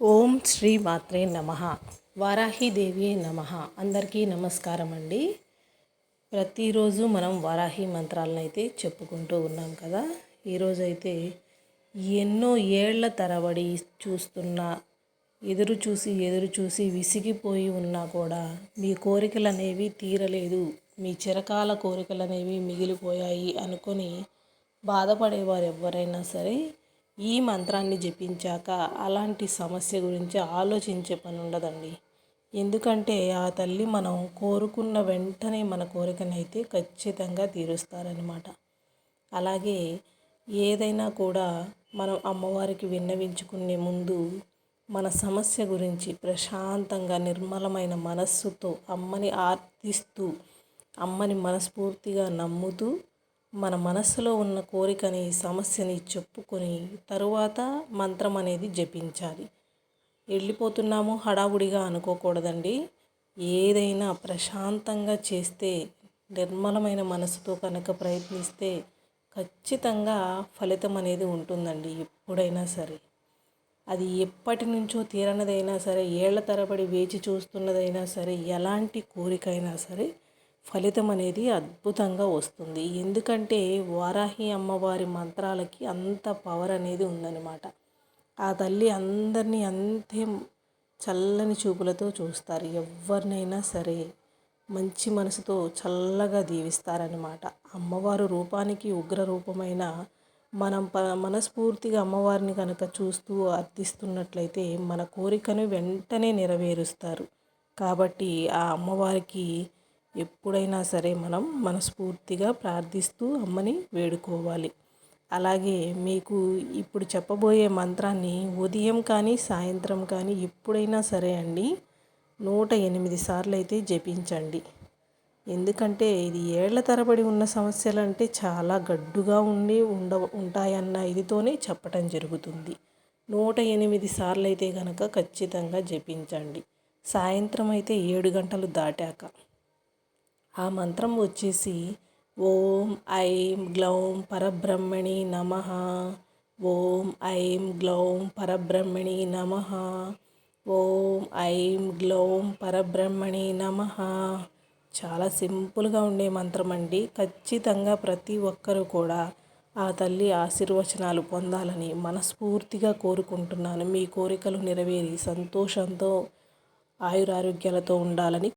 ఓం శ్రీ మాత్రే నమ. వారాహిదేవి నమ. అందరికీ నమస్కారం అండి. ప్రతిరోజు మనం వారాహి మంత్రాలను అయితే చెప్పుకుంటూ ఉన్నాం కదా. ఈరోజు అయితే ఎన్నో ఏళ్ళ తరబడి చూస్తున్న ఎదురు చూసి ఎదురు చూసి విసిగిపోయి ఉన్నా కూడా మీ కోరికలు అనేవి తీరలేదు. మీ చిరకాల కోరికలు అనేవి మిగిలిపోయాయి అనుకొని బాధపడేవారు ఎవరైనా సరే ఈ మంత్రాన్ని జపించాక అలాంటి సమస్య గురించి ఆలోచించే పని ఉండదండి ఎందుకంటే ఆ తల్లి మనం కోరుకున్న వెంటనే మన కోరికనైతే ఖచ్చితంగా తీరుస్తారనమాట అలాగే ఏదైనా కూడా మనం అమ్మవారికి విన్నవించుకునే ముందు మన సమస్య గురించి ప్రశాంతంగా నిర్మలమైన మనస్సుతో అమ్మని ఆర్తిస్తూ అమ్మని మనస్ఫూర్తిగా నమ్ముతూ మన మనస్సులో ఉన్న కోరికని సమస్యని చెప్పుకొని తరువాత మంత్రం అనేది జపించాలి. వెళ్ళిపోతున్నాము హడావుడిగా అనుకోకూడదండి. ఏదైనా ప్రశాంతంగా చేస్తే నిర్మలమైన మనసుతో కనుక ప్రయత్నిస్తే ఖచ్చితంగా ఫలితం అనేది ఉంటుందండి ఎప్పుడైనా సరే. అది ఎప్పటి నుంచో తీరనదైనా సరే ఏళ్ళ తరబడి వేచి చూస్తున్నదైనా సరే ఎలాంటి కోరికైనా సరే ఫలితం అనేది అద్భుతంగా వస్తుంది. ఎందుకంటే వారాహి అమ్మవారి మంత్రాలకి అంత పవర్ అనేది ఉందన్నమాట. ఆ తల్లి అందరినీ అంతే చల్లని చూపులతో చూస్తారు. ఎవరినైనా సరే మంచి మనసుతో చల్లగా దీవిస్తారనమాట అమ్మవారు రూపానికి ఉగ్ర రూపమైన మనం ప మనస్ఫూర్తిగా అమ్మవారిని కనుక చూస్తూ అర్థిస్తున్నట్లయితే మన కోరికను వెంటనే నెరవేరుస్తారు. కాబట్టి ఆ అమ్మవారికి ఎప్పుడైనా సరే మనం మనస్ఫూర్తిగా ప్రార్థిస్తూ అమ్మని వేడుకోవాలి. అలాగే మీకు ఇప్పుడు చెప్పబోయే మంత్రాన్ని ఉదయం కానీ సాయంత్రం కానీ ఎప్పుడైనా సరే అండి నూట ఎనిమిది సార్లు అయితే జపించండి. ఎందుకంటే ఇది ఏళ్ళ తరబడి ఉన్న సమస్యలు అంటే చాలా గడ్డుగా ఉండి ఉండ ఉంటాయన్న ఇదితోనే చెప్పటం జరుగుతుంది. నూట ఎనిమిది సార్లు అయితే కనుక ఖచ్చితంగా జపించండి. సాయంత్రం అయితే ఏడు గంటలు దాటాక ఆ మంత్రం వచ్చేసి ఓం ఐం గ్లౌం పరబ్రహ్మణి నమ. ఓం ఐం గ్లౌం పరబ్రహ్మణి నమ. ఓం ఐం గ్లౌం పరబ్రహ్మణి నమ. చాలా సింపుల్గా ఉండే మంత్రం అండి. ఖచ్చితంగా ప్రతి ఒక్కరూ కూడా ఆ తల్లి ఆశీర్వచనాలు పొందాలని మనస్ఫూర్తిగా కోరుకుంటున్నాను. మీ కోరికలు నెరవేరి సంతోషంతో ఆయురారోగ్యాలతో ఉండాలని